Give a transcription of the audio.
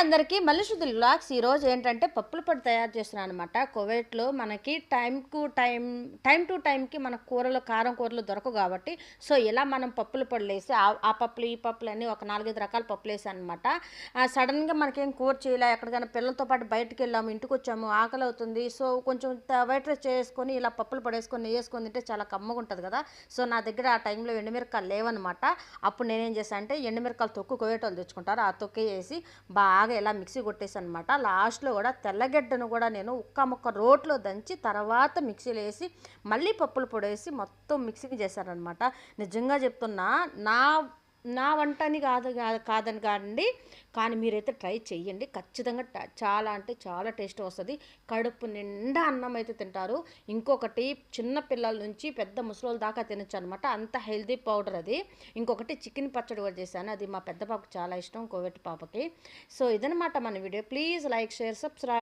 అందరికీ మళ్ళీ శుద్ధి బ్లాగ్స్ ఈరోజు ఏంటంటే పప్పుల పొడి తయారు చేస్తున్నాను అనమాట కువైట్లో మనకి టైంకు టైం టైం టు టైంకి మన కూరలు కారం కూరలు దొరకవు కాబట్టి సో ఇలా మనం పప్పుల పొడులు వేసి ఆ- ఆ పప్పులు ఈ పప్పులు అన్నీ ఒక నాలుగైదు రకాల పప్పులు వేసాను అనమాట సడన్గా మనకేం కూర చేయలే ఎక్కడికైనా పిల్లలతో పాటు బయటకు వెళ్ళాము ఇంటికి వచ్చాము ఆకలి అవుతుంది. సో కొంచెం వైట్ రైస్ చేసుకొని ఇలా పప్పులు పడేసుకొని వేసుకొని తింటే చాలా కమ్మగా ఉంటుంది కదా. సో నా దగ్గర ఆ టైంలో ఎండుమిరకాయలు లేవనమాట అప్పుడు నేనేం చేశాను అంటే ఎండుమిరకాయలు తొక్కు కోవేటోళ్ళు తెచ్చుకుంటారు. ఆ తొక్కు వేసి బాగా ఇలా మిక్సీ కొట్టేసి అనమాట లాస్ట్లో కూడా తెల్లగడ్డను కూడా నేను ఉక్క ముక్క రోట్లో దంచి తర్వాత మిక్సీలో వేసి మళ్ళీ పప్పులు పొడేసి మొత్తం మిక్సీకి చేశారనమాట నిజంగా చెప్తున్నా నా నా వంటని కాదు కాదు- కాదని కాదండి కానీ మీరైతే ట్రై చేయండి ఖచ్చితంగా చాలా అంటే చాలా టేస్ట్ వస్తుంది. కడుపు నిండా అన్నం అయితే తింటారు. ఇంకొకటి చిన్న పిల్లల నుంచి పెద్ద ముసలోళ్ళ దాకా తినచ్చు అనమాట అంత హెల్దీ పౌడర్ అది. ఇంకొకటి చికెన్ పచ్చడి కూడా చేశాను. అది మా పెద్ద పాపకు చాలా ఇష్టం కోవిడ్ పాపకి. సో ఇదనమాట మన video. Please like share subscribe